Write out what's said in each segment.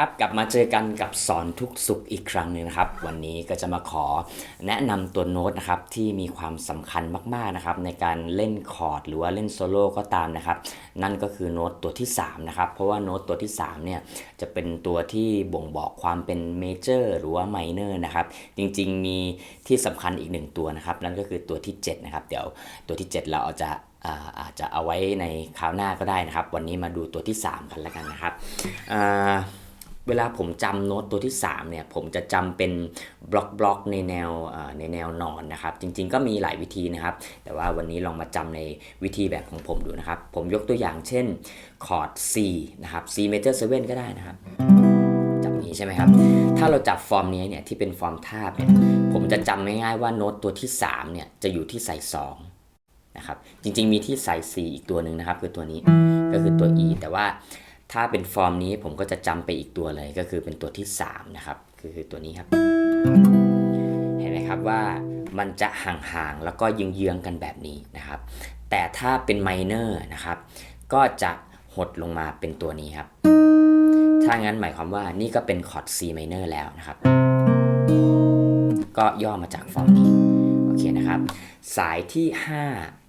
ครับ กลับมาเจอกันกับสอนทุกสุขอีกครั้งหนึ่งนะครับ วันนี้ก็จะมาขอแนะนำตัวโน้ตนะครับที่มีความสำคัญมากๆนะครับในการเล่นคอร์ดหรือว่าเล่นโซโล่ก็ตามนะครับ นั่นก็คือโน้ตตัวที่3นะครับเพราะว่าโน้ตตัวที่3เนี่ยจะเป็นตัวที่บ่งบอกความเป็นเมเจอร์หรือว่าไมเนอร์นะครับจริงๆมีที่สำคัญอีกหนึ่งตัวนะครับ นั่นก็คือตัวที่7นะครับเดี๋ยวตัวที่ 7 เราเอาจะอาจจะเอาไว้ในคราวหน้าก็ได้นะครับ วันนี้มาดูตัวที่ 3 กันแล้วกันนะครับ เวลาผมจำโน้ตตัวที่ 3 เนี่ย ผมจะจำเป็นบล็อกบล็อกในแนวในแนวนอนนะครับ จริง ๆ ก็มีหลายวิธีนะครับ แต่ว่าวันนี้ลองมาจำในวิธีแบบของผมดูนะครับ ผมยกตัวอย่างเช่นคอร์ด C นะครับ C major 7ก็ได้นะครับจับนี้ใช่ไหมครับ ถ้าเราจับฟอร์มนี้เนี่ยที่เป็นฟอร์มทาบเนี่ย ผมจะจำง่ายๆว่าโน้ตตัวที่ 3 เนี่ยจะอยู่ที่สาย2นะครับจริงๆมีที่สาย4อีกตัวหนึ่งนะครับ คือตัวนี้ก็คือตัว E แต่ว่า ถ้าเป็นฟอร์มนี้ผมก็จะจำไปอีกตัวเลยก็คือเป็นตัวที่ 3 นะครับ คือตัวนี้ครับ เห็นไหมครับว่ามันจะห่างๆแล้วก็เยื้องๆกันแบบนี้นะครับ แต่ถ้าเป็นไมเนอร์นะครับ ก็จะหดลงมาเป็นตัวนี้ครับ ถ้างั้นหมายความว่านี่ก็เป็นคอร์ด C minor แล้วนะครับ ก็ย่อมาจากฟอร์มนี้ โอเคนะครับ สายที่ 5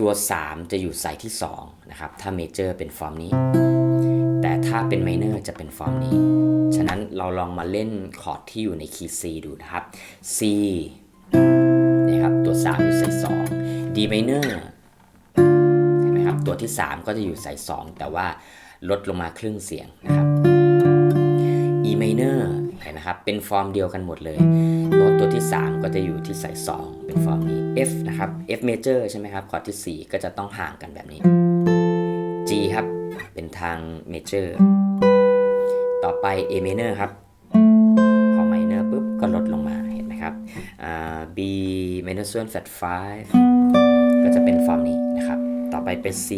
ตัว 3 จะอยู่สายที่2นะครับถ้าเมเจอร์เป็นฟอร์มนี้ แต่ถ้าเป็นไมเนอร์จะเป็นฟอร์มนี้ ฉะนั้นเราลองมาเล่นคอร์ดที่อยู่ในคีย์ C ดูนะครับ C นะครับตัว 3 อยู่สาย2 D minor เห็นไหมครับตัวที่ 3 ก็จะอยู่สาย 2 แต่ว่าลดลงมาครึ่งเสียงนะครับ E minor เห็นนะครับเป็นฟอร์มเดียวกันหมดเลย โน้ตตัวที่ 3 ก็จะอยู่ที่สาย 2 เป็นฟอร์มนี้ F นะครับ F major ใช่ไหมครับคอร์ดที่ 4 ก็จะต้องห่างกันแบบนี้ G ครับ เป็นทาง major ต่อไป A minor ครับ พอ minor ปุ๊บก็ลดลงมาเห็นไหมครับ B minor ส่วน flat 5ก็จะเป็นฟอร์มนี้นะครับ ต่อไปเป็น C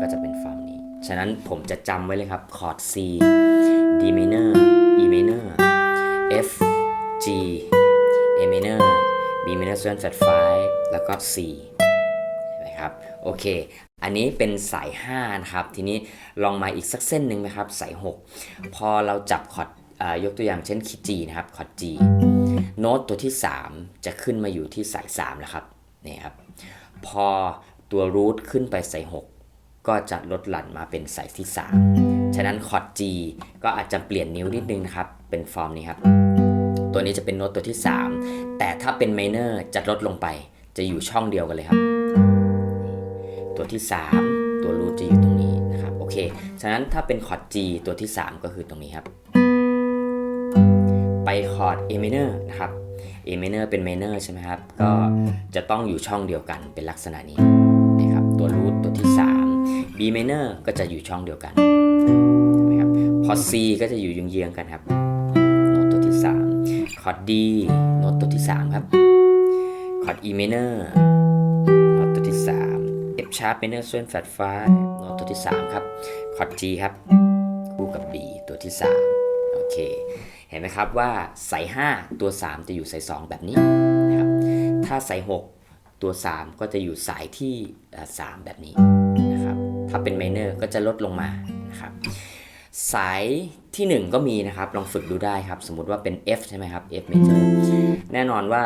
ก็จะเป็นฟอร์มนี้ ฉะนั้นผมจะจำไว้เลยครับคอร์ด C D minor B minor ส่วน flat 5 แล้วก็ C นไหมครับโอเค อันนี้เป็นสาย 5 นะครับ ทีนี้ลองมาอีกสักเส้นหนึ่งไหมครับ สาย 6 พอเราจับคอร์ดยกตัวอย่างเช่นคีย์ G นะครับคอร์ด G โน้ตตัวที่ 3 จะขึ้นมาอยู่ที่สาย3แล้วครับนี่ครับ พอตัวรูทขึ้นไปสาย 6ก็จะลดหลั่นมาเป็นสายที่ 3 ฉะนั้นคอร์ด G ก็อาจจะเปลี่ยนนิ้วนิดนึงนะครับ เป็นฟอร์มนี้ครับ ตัวนี้จะเป็นโน้ตตัวที่ 3 แต่ถ้าเป็นไมเนอร์จะลดลงไป จะอยู่ช่องเดียวกันเลยครับ ตัวที่ 3 ตัวรูทจะอยู่ตรงนี้นะครับโอเค ฉะนั้นถ้าเป็นคอร์ด G ตัวที่ 3 ก็คือตรงนี้ครับ ไปคอร์ด A minor นะครับ A minor เป็น minor ใช่ไหมครับ ก็จะต้องอยู่ช่องเดียวกันเป็นลักษณะนี้นะครับตัวรูทตัวที่ 3 B minor ก็จะอยู่ช่องเดียวกันใช่ไหมครับพอ C ก็จะอยู่เยื้องๆกันครับ คอร์ด D โน้ตตัวที่ 3 ครับ คอร์ด E minor โน้ตตัวที่ 3 F sharp minor ส่วน flat 5โน้ตตัวที่ 3 ครับ คอร์ด G ครับ คู่กับ B ตัวที่ 3 โอเค เห็นไหมครับว่าสาย 5 ตัว 3 จะอยู่สาย 2 แบบนี้นะครับ ถ้าสาย 6 ตัว 3 ก็จะอยู่สายที่ 3 แบบนี้นะครับ ถ้าเป็นไมเนอร์ก็จะลดลงมานะครับ สายที่ 1 ก็มีนะครับ ลองฝึกดูได้ครับ สมมติว่าเป็น F ใช่ไหมครับ F major แน่นอนว่า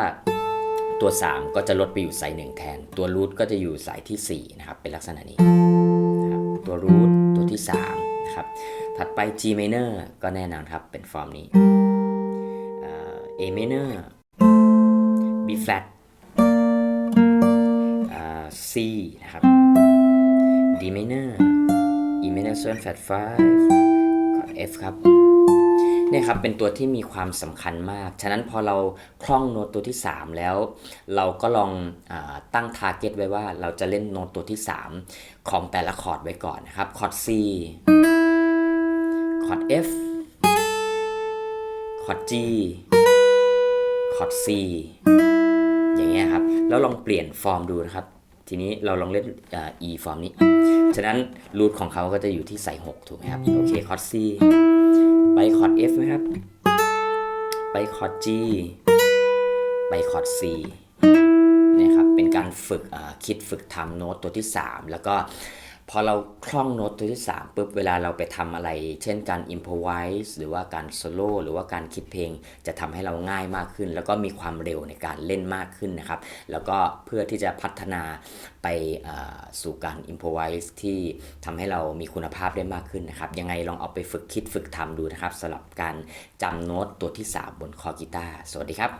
ตัว 3 ก็จะลดไปอยู่สาย 1 แทน ตัวรูทก็จะอยู่สายที่ 4 นะครับ เป็นลักษณะนี้นะครับตัวรูทตัวที่ 3 นะครับ ถัดไป G minor ก็แน่นอนครับ เป็นฟอร์มนี้ A minor B flat C นะครับ D minor E minor ส่วน flat 5 F ครับเนี่ยครับเป็นตัวที่มีความสำคัญมาก ฉะนั้นพอเราคล่องโน้ตตัวที่ 3 แล้ว เราก็ลองอตั้ง target ไว้ว่าเราจะเล่นโน้ตตัวที่ 3 ของแต่ละคอร์ดไว้ก่อนนะครับ คอร์ด C คอร์ด F คอร์ด G คอร์ด C อย่างเงี้ยครับ แล้วลองเปลี่ยนฟอร์มดูนะครับ ทีนี้เราลองเล่นอ่า E ฟอร์มนี้ ฉะนั้นรูทของเขาก็จะอยู่ที่สาย6ถูกไหมครับ โอเคคอร์ด C ไปคอร์ด F ไหมครับ ไปคอร์ด G ไปคอร์ด C เนี่ยครับ เป็นการฝึกคิดฝึกทำโน้ตตัวที่ 3 แล้วก็ พอเราคล่องโน้ตตัวที่3ปุ๊บเวลาเราไปทำอะไร เช่นการ improvise หรือว่าการโซโล่หรือว่าการคิดเพลง จะทำให้เราง่ายมากขึ้น แล้วก็มีความเร็วในการเล่นมากขึ้นนะครับ แล้วก็เพื่อที่จะพัฒนาไปสู่การ improvise ที่ทำให้เรามีคุณภาพได้มากขึ้นนะครับ ยังไงลองเอาไปฝึกคิดฝึกทำดูนะครับสำหรับการจำโน้ตตัวที่ 3 บนคอกีตาร์สวัสดีครับ